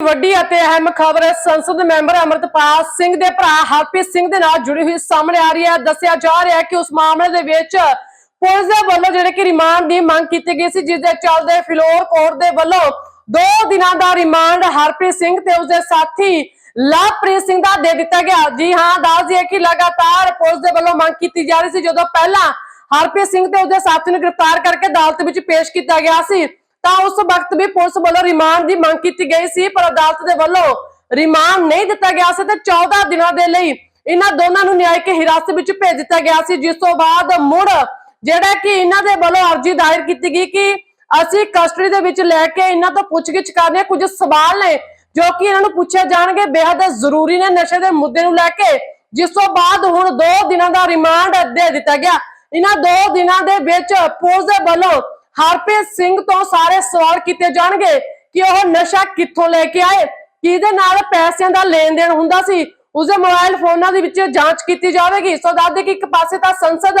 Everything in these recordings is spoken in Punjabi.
ਵੱਡੀ ਅਤੇ ਅਹਿਮ ਖਬਰ ਸੰਸਦ ਮੈਂਬਰ ਅਮਰਤਪਾਲ ਸਿੰਘ ਦੇ ਭਰਾ ਹਰਪ੍ਰੀਤ ਸਿੰਘ ਦੇ ਨਾਲ ਜੁੜੀ ਹੋਈ ਸਾਹਮਣੇ ਆ ਰਹੀ ਹੈ। ਦੱਸਿਆ ਜਾ ਰਿਹਾ ਹੈ ਕਿ ਉਸ ਮਾਮਲੇ ਦੇ ਵਿੱਚ ਪੁਲਿਸ ਦੇ ਵੱਲੋਂ ਜਿਹੜੇ ਕਿ ਰਿਮਾਂਡ ਦੀ ਮੰਗ ਕੀਤੀ ਗਈ ਸੀ, ਜਿਸ ਦੇ ਚੱਲਦੇ ਫਿਲੌਰ ਕੋਰਟ ਦੇ ਵੱਲੋਂ 2 ਦਿਨਾਂ ਦਾ ਰਿਮਾਂਡ ਹਰਪ੍ਰੀਤ ਸਿੰਘ ਤੇ ਉਸਦੇ ਸਾਥੀ ਲਵਪ੍ਰੀਤ ਸਿੰਘ ਦਾ ਦੇ ਦਿੱਤਾ ਗਿਆ। ਜੀ ਹਾਂ, ਦੱਸ ਦਈਏ ਕਿ ਲਗਾਤਾਰ ਪੁਲਿਸ ਦੇ ਵੱਲੋਂ ਮੰਗ ਕੀਤੀ ਜਾ ਰਹੀ ਸੀ, ਜਦੋਂ ਪਹਿਲਾਂ ਹਰਪ੍ਰੀਤ ਸਿੰਘ ਤੇ ਉਸਦੇ ਸਾਥੀ ਨੂੰ ਗ੍ਰਿਫਤਾਰ ਕਰਕੇ ਅਦਾਲਤ ਵਿੱਚ ਪੇਸ਼ ਕੀਤਾ ਗਿਆ ਸੀ। ਤਾਂ ਉਸ ਵਕਤ ਵੀ ਪੁਲਿਸ ਵੱਲੋਂ ਰਿਮਾਂਡ ਦੀ ਮੰਗ ਕੀਤੀ ਗਈ ਸੀ, ਪਰ ਅਦਾਲਤ ਦੇ ਵੱਲੋਂ ਰਿਮਾਂਡ ਨਹੀਂ ਦਿੱਤਾ ਗਿਆ ਸੀ ਤੇ 14 ਦਿਨਾਂ ਦੇ ਲਈ ਇਹਨਾਂ ਦੋਨਾਂ ਨੂੰ ਨਿਆਇਕ ਹਿਰਾਸਤ ਵਿੱਚ ਭੇਜ ਦਿੱਤਾ ਗਿਆ ਸੀ, ਜਿਸ ਤੋਂ ਬਾਅਦ ਮੁੜ ਜਿਹੜਾ ਕਿ ਇਹਨਾਂ ਦੇ ਵੱਲੋਂ ਅਰਜ਼ੀ ਦਾਇਰ ਕੀਤੀ ਗਈ ਕਿ ਅਸੀਂ ਕਸਟਡੀ ਦੇ ਵਿੱਚ ਲੈ ਕੇ ਇਹਨਾਂ ਤੋਂ ਪੁੱਛਗਿੱਛ ਕਰਨੀ ਹੈ। ਕੁਝ ਸਵਾਲ ਨੇ ਜੋ ਕਿ ਇਹਨਾਂ ਨੂੰ ਪੁੱਛੇ ਜਾਣਗੇ। ਬੇहद ਜ਼ਰੂਰੀ ਨੇ ਨਸ਼ੇ ਦੇ ਮੁੱਦੇ ਨੂੰ ਲੈ ਕੇ, ਜਿਸ ਤੋਂ ਬਾਅਦ ਹੁਣ 2 ਦਿਨਾਂ ਦਾ ਰਿਮਾਂਡ ਦੇ ਦਿੱਤਾ ਗਿਆ। ਇਹਨਾਂ 2 ਦਿਨਾਂ ਦੇ ਵਿੱਚ ਪੁਲਿਸ ਦੇ ਵੱਲੋਂ ਹਰਪ੍ਰੀਤ ਸਿੰਘ ਤੋਂ ਸਾਰੇ ਸਵਾਲ ਕੀਤੇ ਜਾਣਗੇ ਕਿ ਉਹ ਨਸ਼ਾ ਕਿੱਥੋਂ ਲੈ ਕੇ ਆਏ? ਕਿਹਦੇ ਨਾਲ ਪੈਸਿਆਂ ਦਾ ਲੈਣ ਦੇਣ ਹੁੰਦਾ ਸੀ? ਉਸਦੇ ਮੋਬਾਈਲ ਫੋਨਾਂ ਦੇ ਵਿੱਚ ਜਾਂਚ ਕੀਤੀ ਜਾਵੇਗੀ। ਸੋ ਦੱਸਦੇ ਕਿ ਇੱਕ ਪਾਸੇ ਤਾਂ ਸੰਸਦ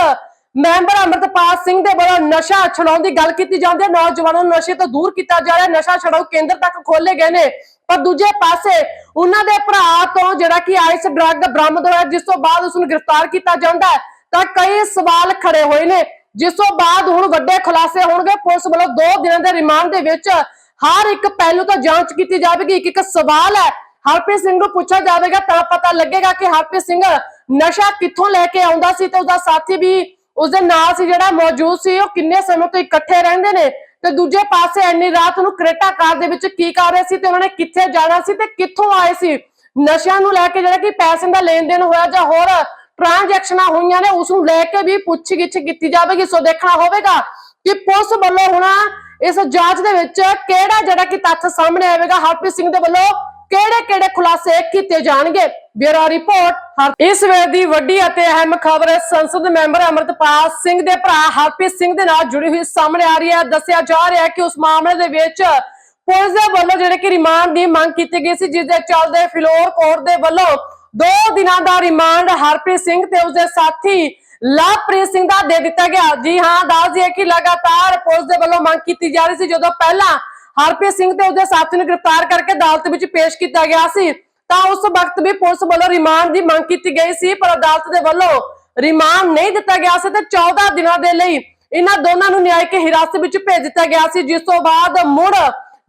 ਮੈਂਬਰ ਅਮਰਤਪਾਲ ਸਿੰਘ ਦੇ ਵੱਲੋਂ ਨਸ਼ਾ ਛਡਾਉਣ ਦੀ ਗੱਲ ਕੀਤੀ ਜਾਂਦੀ ਹੈ। ਨੌਜਵਾਨਾਂ ਨੂੰ ਨਸ਼ੇ ਤੋਂ ਦੂਰ ਕੀਤਾ ਜਾ ਰਿਹਾ ਨਸ਼ਾ ਛਡਾਊ ਕੇਂਦਰ ਤੱਕ ਖੋਲੇ ਗਏ ਨੇ। ਪਰ ਦੂਜੇ ਪਾਸੇ ਉਹਨਾਂ ਦੇ ਭਰਾ ਤੋਂ ਜਿਹੜਾ ਕਿ ਆਈਸ ਡਰੱਗ ਬਰਾਮਦ ਹੋਇਆ, ਜਿਸ ਤੋਂ ਬਾਅਦ ਉਸ ਨੂੰ ਗ੍ਰਿਫਤਾਰ ਕੀਤਾ ਜਾਂਦਾ ਹੈ, ਤਾਂ ਕਈ ਸਵਾਲ ਖੜੇ ਹੋਏ ਨੇ। ਜਿਸ ਤੋਂ ਬਾਅਦ ਹੁਣ ਵੱਡੇ ਖੁਲਾਸੇ ਹੋਣਗੇ, ਪੁਲਿਸ ਵੱਲੋਂ 2 ਦਿਨਾਂ ਦੇ ਰਿਮਾਂਡ ਦੇ ਵਿੱਚ ਹਰ ਇੱਕ ਪਹਿਲੂ ਤੋਂ ਜਾਂਚ ਕੀਤੀ ਜਾਵੇਗੀ। ਇੱਕ ਇੱਕ ਸਵਾਲ ਹੈ, ਹਰਪ੍ਰੀਤ ਸਿੰਘ ਨੂੰ ਪੁੱਛਿਆ ਜਾਵੇਗਾ, ਤਾਂ ਪਤਾ ਲੱਗੇਗਾ ਕਿ ਹਰਪ੍ਰੀਤ ਸਿੰਘ ਨਸ਼ਾ ਕਿੱਥੋਂ ਲੈ ਕੇ ਆਉਂਦਾ ਸੀ ਤੇ ਉਹਦਾ ਸਾਥੀ ਵੀ ਉਸਦੇ ਨਾਲ ਸੀ ਜਿਹੜਾ ਮੌਜੂਦ ਸੀ। ਉਹ ਕਿੰਨੇ ਸਮੇਂ ਤੋਂ ਇਕੱਠੇ ਰਹਿੰਦੇ ਨੇ ਤੇ ਦੂਜੇ ਪਾਸੇ ਐਨੀ ਰਾਤ ਨੂੰ ਕ੍ਰੇਟਾ ਕਾਰ ਦੇ ਵਿੱਚ ਕੀ ਕਰ ਰਹੇ ਸੀ ਤੇ ਉਹਨਾਂ ਨੇ ਕਿੱਥੇ ਜਾਣਾ ਸੀ ਤੇ ਕਿੱਥੋਂ ਆਏ ਸੀ? ਨਸ਼ਿਆਂ ਨੂੰ ਲੈ ਕੇ ਜਿਹੜਾ ਕਿ ਪੈਸੇ ਦਾ ਲੈਣ ਦੇਣ ਹੋਇਆ ਜਾਂ ਹੋਰ ਟ੍ਰਾਂਜੈਕਸ਼ਨਾਂ ਹੋਈਆਂ ਨੇ ਉਸ ਨੂੰ ਲੈ ਕੇ ਵੀ ਪੁੱਛਗਿੱਛ ਕੀਤੀ ਜਾਵੇਗੀ। ਸੋ ਦੇਖਣਾ ਹੋਵੇਗਾ ਕਿ ਪੁਲਿਸ ਵੱਲੋਂ ਹੁਣ ਇਸ ਜਾਂਚ ਦੇ ਵਿੱਚ ਕਿਹੜਾ ਜਿਹੜਾ ਕਿ ਤੱਥ ਸਾਹਮਣੇ ਆਵੇਗਾ। ਹਰਪ੍ਰੀਤ ਸਿੰਘ ਦੇ ਵੱਲੋਂ ਕਿਹੜੇ ਕਿਹੜੇ ਖੁਲਾਸੇ ਕੀਤੇ ਜਾਣਗੇ? ਬਿਊਰੋ ਰਿਪੋਰਟ ਇਸ ਵੇਲੇ ਦੀ ਵੱਡੀ ਅਤੇ ਅਹਿਮ ਖਬਰ ਸੰਸਦ ਮੈਂਬਰ ਅਮਰਤਪਾਲ ਸਿੰਘ ਦੇ ਭਰਾ ਹਰਪ੍ਰੀਤ ਸਿੰਘ ਦੇ ਨਾਲ ਜੁੜੀ ਹੋਈ ਸਾਹਮਣੇ ਆ ਰਹੀ ਹੈ। ਦੱਸਿਆ ਜਾ ਰਿਹਾ ਹੈ ਕਿ ਉਸ ਮਾਮਲੇ ਦੇ ਵਿੱਚ ਪੁਲਿਸ ਦੇ ਵੱਲੋਂ ਜਿਹੜੇ ਕਿ ਰਿਮਾਂਡ ਦੀ ਮੰਗ ਕੀਤੀ ਗਈ ਸੀ, ਜਿਸ ਦੇ ਚੱਲਦੇ ਫਿਲੌਰ ਕੋਰਟ ਦੇ ਵੱਲੋਂ ਦੋ ਦਿਨਾਂ ਦਾ ਰਿਮਾਂਡ ਹਰਪ੍ਰੀਤ ਸਿੰਘ ਤੇ ਉਸਦੇ ਸਾਥੀ ਲਵਪ੍ਰੀਤ ਸਿੰਘ ਦਾ ਦੇ ਦਿੱਤਾ ਗਿਆ। ਜੀ ਹਾਂ, ਦੱਸ ਦਈਏ ਕਿ ਲਗਾਤਾਰ ਪੁਲਿਸ ਦੇ ਵੱਲੋਂ ਮੰਗ ਕੀਤੀ ਜਾ ਰਹੀ ਸੀ, ਜਦੋਂ ਪਹਿਲਾਂ ਹਰਪ੍ਰੀਤ ਸਿੰਘ ਤੇ ਉਸਦੇ ਸਾਥੀ ਨੂੰ ਗ੍ਰਿਫਤਾਰ ਕਰਕੇ ਅਦਾਲਤ ਵਿੱਚ ਪੇਸ਼ ਕੀਤਾ ਗਿਆ ਸੀ, ਤਾਂ ਉਸ ਵਕਤ ਵੀ ਪੁਲਿਸ ਵੱਲੋਂ ਰਿਮਾਂਡ ਦੀ ਮੰਗ ਕੀਤੀ ਗਈ ਸੀ, ਪਰ ਅਦਾਲਤ ਦੇ ਵੱਲੋਂ ਰਿਮਾਂਡ ਨਹੀਂ ਦਿੱਤਾ ਗਿਆ ਸੀ ਤੇ 14 ਦਿਨਾਂ ਦੇ ਲਈ ਇਹਨਾਂ ਦੋਨਾਂ ਨੂੰ ਨਿਆਇਕ ਹਿਰਾਸਤ ਵਿੱਚ ਭੇਜ ਦਿੱਤਾ ਗਿਆ ਸੀ। ਜਿਸ ਤੋਂ ਬਾਅਦ ਮੁੜ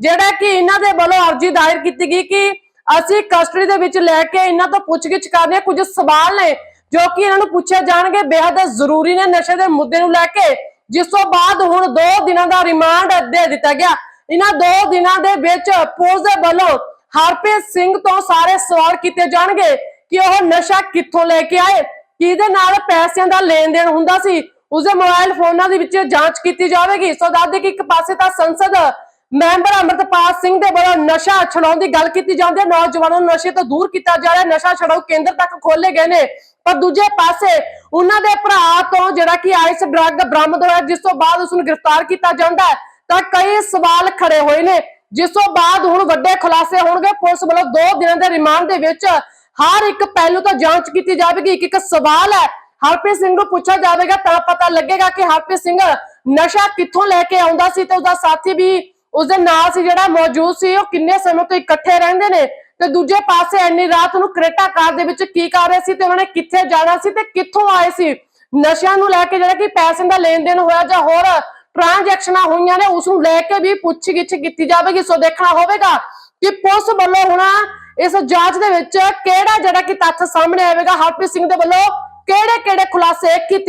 ਜਿਹੜਾ ਕਿ ਇਹਨਾਂ ਦੇ ਵੱਲੋਂ ਅਰਜ਼ੀ ਦਾਇਰ ਕੀਤੀ ਗਈ ਕਿ ਅਸੀਂ ਕਸਟਡੀ ਦੇ ਵਿੱਚ ਲੈ ਕੇ ਇਹਨਾਂ ਤੋਂ ਪੁੱਛਗਿੱਛ ਕਰਨੀ ਹੈ। ਕੁਝ ਸਵਾਲ ਨੇ ਜੋ ਕਿ ਇਹਨਾਂ ਨੂੰ ਪੁੱਛੇ ਜਾਣਗੇ। ਬੇहद ਜ਼ਰੂਰੀ ਨੇ ਨਸ਼ੇ ਦੇ ਮੁੱਦੇ ਨੂੰ ਲੈ ਕੇ। ਜਿਸ ਤੋਂ ਬਾਅਦ ਹੁਣ 2 ਦਿਨਾਂ ਦਾ ਰਿਮਾਂਡ ਦੇ ਦਿੱਤਾ ਗਿਆ। ਇਹਨਾਂ 2 ਦਿਨਾਂ ਦੇ ਵਿੱਚ ਪੁਲਿਸ ਦੇ ਵੱਲੋਂ ਹਰਪ੍ਰੀਤ ਸਿੰਘ ਤੋਂ ਸਾਰੇ ਸਵਾਲ ਕੀਤੇ ਜਾਣਗੇ ਕਿ ਉਹ ਨਸ਼ਾ ਕਿੱਥੋਂ ਲੈ ਕੇ ਆਏ, ਕਿਹਦੇ ਨਾਲ ਪੈਸਿਆਂ ਦਾ ਲੈਣ ਦੇਣ ਹੁੰਦਾ ਸੀ। ਉਸਦੇ ਮੋਬਾਈਲ ਫੋਨਾਂ ਦੇ ਵਿੱਚ ਜਾਂਚ ਕੀਤੀ ਜਾਵੇਗੀ। ਸੋ ਦੱਸਦੇ ਕਿ ਇੱਕ ਪਾਸੇ ਤਾਂ ਸੰਸਦ ਮੈਂਬਰ ਅਮਰਤਪਾਲ ਸਿੰਘ ਦੇ ਵੱਲੋਂ ਨਸ਼ਾ ਛੁਡਾਉਣ ਦੀ ਗੱਲ ਕੀਤੀ ਜਾਂਦੀ ਹੈ। ਨੌਜਵਾਨਾਂ ਨੂੰ ਨਸ਼ੇ ਤੋਂ ਦੂਰ ਕੀਤਾ ਜਾ ਰਿਹਾ ਨਸ਼ਾ ਛਡਾਊ ਕੇਂਦਰ ਤੱਕ ਖੋਲੇ ਗਏ ਨੇ। ਪਰ ਦੂਜੇ ਪਾਸੇ ਉਹਨਾਂ ਦੇ ਭਰਾ ਤੋਂ ਜਿਹੜਾ ਕਿ ਆਈਸ ਡਰੱਗ ਬਰਾਮਦ ਹੋਇਆ, ਜਿਸ ਤੋਂ ਬਾਅਦ ਉਸ ਨੂੰ ਗ੍ਰਿਫਤਾਰ ਕੀਤਾ ਜਾਂਦਾ ਤਾਂ ਕਈ ਸਵਾਲ ਖੜੇ ਹੋਏ ਨੇ। ਜਿਸ ਤੋਂ ਬਾਅਦ ਹੁਣ ਵੱਡੇ ਖੁਲਾਸੇ ਹੋਣਗੇ। ਪੁਲਿਸ ਵੱਲੋਂ 2 ਦਿਨਾਂ ਦੇ ਰਿਮਾਂਡ ਦੇ ਵਿੱਚ ਹਰ ਇੱਕ ਪਹਿਲੂ ਤੋਂ ਜਾਂਚ ਕੀਤੀ ਜਾਵੇਗੀ। ਇੱਕ ਇੱਕ ਸਵਾਲ ਹੈ। ਹਰਪ੍ਰੀਤ ਸਿੰਘ ਨੂੰ ਪੁੱਛਿਆ ਜਾਵੇਗਾ ਤਾਂ ਪਤਾ ਲੱਗੇਗਾ ਕਿ ਹਰਪ੍ਰੀਤ ਸਿੰਘ ਨਸ਼ਾ ਕਿੱਥੋਂ ਲੈ ਕੇ ਆਉਂਦਾ ਸੀ ਤੇ ਉਹਦਾ ਸਾਥੀ ਵੀ ਉਸਦੇ ਨਾਲ ਸੀ ਜਿਹੜਾ ਮੌਜੂਦ ਸੀ, ਉਹ ਕਿੰਨੇ ਸਮੇਂ ਤੋਂ ਇਕੱਠੇ ਰਹਿੰਦੇ ਨੇ ਤੇ ਦੂਜੇ ਪਾਸੇ ਐਨੀ ਰਾਤ ਨੂੰ ਕ੍ਰੇਟਾ ਕਾਰ ਦੇ ਵਿੱਚ ਕੀ ਕਰ ਰਹੇ ਸੀ ਤੇ ਉਹਨਾਂ ਨੇ ਕਿੱਥੇ ਜਾਣਾ ਸੀ ਤੇ ਕਿੱਥੋਂ ਆਏ ਸੀ? ਨਸ਼ਿਆਂ ਨੂੰ ਲੈ ਕੇ ਜਿਹੜਾ ਕਿ ਪੈਸੇ ਦਾ ਲੈਣ ਦੇਣ ਹੋਇਆ ਜਾਂ ਹੋਰ ਟ੍ਰਾਂਜੈਕਸ਼ਨਾਂ ਹੋਈਆਂ ਨੇ, ਉਸ ਨੂੰ ਲੈ ਕੇ ਵੀ ਪੁੱਛਗਿੱਛ ਕੀਤੀ ਜਾਵੇਗੀ। ਸੋ ਦੇਖਣਾ ਹੋਵੇਗਾ ਕਿ ਪੁਲਿਸ ਵੱਲੋਂ ਹੁਣ ਇਸ ਜਾਂਚ ਦੇ ਵਿੱਚ ਕਿਹੜਾ ਜਿਹੜਾ ਕਿ ਤੱਥ ਸਾਹਮਣੇ ਆਵੇਗਾ? ਹਰਪ੍ਰੀਤ ਸਿੰਘ ਦੇ ਵੱਲੋਂ ਕਿਹੜੇ ਕਿਹੜੇ ਖੁਲਾਸੇ ਕੀਤੇ